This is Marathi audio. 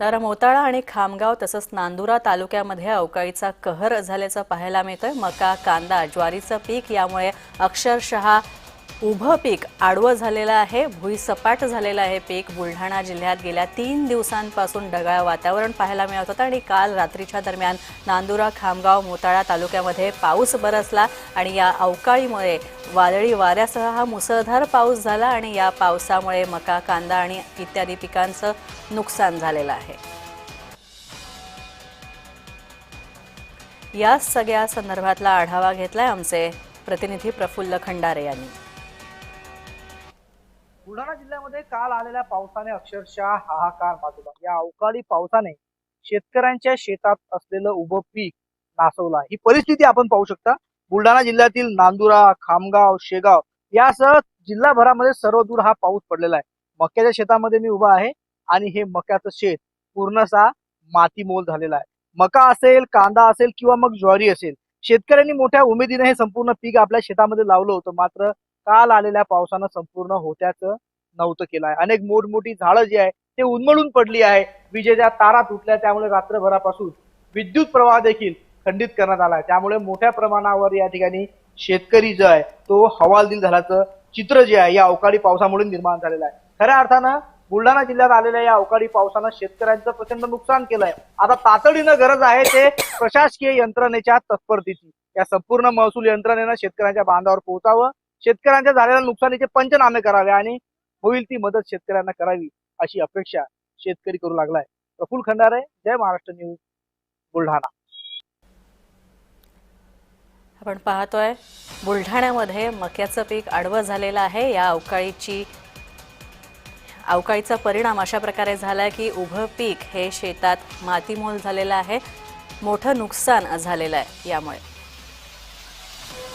तर मोताळा आणि खामगाव तसंच नांदुरा तालुक्यामध्ये अवकाळीचा कहर झाल्याचं पाहायला मिळतोय. मका कांदा ज्वारीचं पीक यामुळे अक्षरशः उभं पीक आडवं झालेलं आहे भुईसपाट झालेलं आहे पीक. बुलढाणा जिल्ह्यात गेल्या तीन दिवसांपासून ढगाळ वातावरण पाहायला मिळत होतं आणि काल रात्रीच्या दरम्यान नांदुरा खामगाव मोताळा तालुक्यामध्ये पाऊस बरसला आणि या अवकाळीमुळे वादळी वाऱ्यासह हा मुसळधार पाऊस झाला आणि या पावसामुळे मका कांदा आणि इत्यादी पिकांचं नुकसान झालेलं आहे. या सगळ्या संदर्भातला आढावा घेतलाय आमचे प्रतिनिधी प्रफुल्ल खंडारे यांनी. बुलढाणा जिल्ह्यामध्ये काल आलेल्या पावसाने अक्षरशः हाहाकार माजवला. या अवकाळी पावसाने शेतकऱ्यांच्या शेतात असलेलं उभं पीक नासवला ही परिस्थिती आपण पाहू शकता. बुलढाणा जिल्ह्यातील नांदुरा खामगाव शेगाव यासह जिल्हाभरामध्ये सर्वदूर हा पाऊस पडलेला आहे. मक्याच्या शेतामध्ये मी उभा आहे आणि हे मक्याचं शेत पूर्णसा मातीमोल झालेला आहे. मका असेल कांदा असेल किंवा मग ज्वारी असेल शेतकऱ्यांनी मोठ्या उमेदीने हे संपूर्ण पीक आपल्या शेतामध्ये लावलं होतं. मात्र काल आलेल्या पावसानं संपूर्ण होत्याचं नव्हतं केलं आहे अनेक मोठमोठी झाडं जी आहे ते उन्मळून पडली आहे. विजेच्या तारा तुटल्या त्यामुळे रात्रभरापासून विद्युत प्रवाह देखील खंडित करण्यात आला आहे त्यामुळे मोठ्या प्रमाणावर या ठिकाणी शेतकरी जो आहे तो हवालदिल झाल्याचं चित्र जे आहे या अवकाळी पावसामुळे निर्माण झालेलं आहे. खऱ्या अर्थानं बुलढाणा जिल्ह्यात आलेल्या या अवकाळी पावसानं शेतकऱ्यांचं प्रचंड नुकसान केलंय. आता तातडीनं गरज आहे ते प्रशासकीय यंत्रणेच्या तत्परतेची या संपूर्ण महसूल यंत्रणेनं शेतकऱ्यांच्या बांधावर पोहोचावं. शेतकऱ्यांच्या झालेल्या नुकसानीचे पंचनामे करावे आणि होईल ती मदत शेतकऱ्यांना करावी अशी अपेक्षा शेतकरी करू लागलाय. प्रफुल खंडारे जय महाराष्ट्र न्यूज बुलढाणा. आपण पाहतोय बुलढाण्यामध्ये मक्याचं पीक आडवं झालेलं आहे. या अवकाळीची अवकाळीचा परिणाम अशा प्रकारे झाला की उभं पीक हे शेतात मातीमोल झालेलं आहे. मोठं नुकसान झालेलं आहे यामुळे.